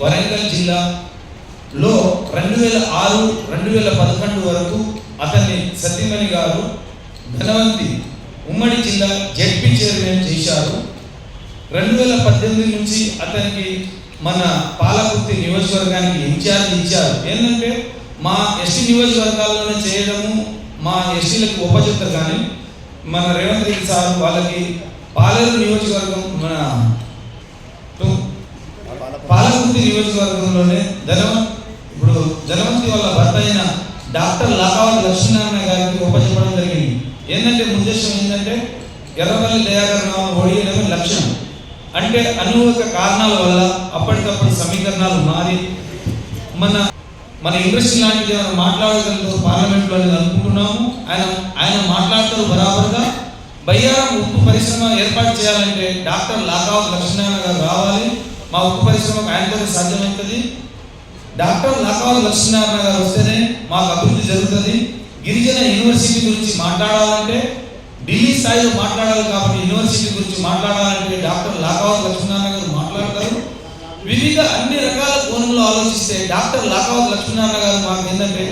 వరంగల్ జిల్లాలో రెండు వేల ఆరు రెండు వేల పదకొండు వరకు అతన్ని సత్యమణి గారు ధనవంతి ఉమ్మడి జిల్లా జెడ్పీ చైర్మన్ చేశారు. రెండు వేల పద్దెనిమిది నుంచి అతనికి మన పాలకుర్తి నియోజకవర్గానికి ఇన్ఛార్జ్ ఇచ్చారు. ఏంటంటే మా ఎస్టీ నియోజకవర్గాల్లోనే చేయడము మా ఎస్టీలకు ఉపచెప్తారు కానీ మన రేవంత్ రెడ్డి సార్ వాళ్ళకి పాలేరు నియోజకవర్గం మన పాలకుర్తి నియోజకవర్గంలోనే ధనవంత్ ఇప్పుడు ధనవంతి వాళ్ళ భర్త అయిన డాక్టర్ లాకావతి లక్ష్మీనారాయణ గారికి ఉపచెప్పడం జరిగింది. ఏంటంటే ఉద్దేశం ఏంటంటే ఎర్రపల్లి దయాకరణ ఓడియడమే లక్ష్యం. అంటే అనుభవ కారణాల వల్ల అప్పటికప్పుడు సమీకరణాలు మారి మన మన ఇండస్ట్రీ లాంటిది ఏమైనా మాట్లాడగలదు పార్లమెంట్లో అనేది అనుకుంటున్నాము. ఆయన ఆయన మాట్లాడతారు బరాబర్గా. బయ్యారం ఉప్పు పరిశ్రమ ఏర్పాటు చేయాలంటే డాక్టర్ లాకావత్ లక్ష్మీనారాయణ గారు రావాలి. మా ఉక్కు పరిశ్రమకు ఆయనతో సాధ్యమవుతుంది. డాక్టర్ లాకావత్ లక్ష్మీనారాయణ గారు వస్తేనే మాకు అభివృద్ధి జరుగుతుంది. గిరిజన యూనివర్సిటీ గురించి మాట్లాడాలంటే ఢిల్లీ స్థాయిలో మాట్లాడాలి కాబట్టి యూనివర్సిటీ గురించి మాట్లాడాలంటే డాక్టర్ లాకావత్ లక్ష్మీనారాయణ గారు మాట్లాడతారు. వివిధ అన్ని రకాల కోణంలో ఆలోచిస్తే డాక్టర్ లాకావత్ లక్ష్మీనారాయణ గారు మాకు ఏంటంటే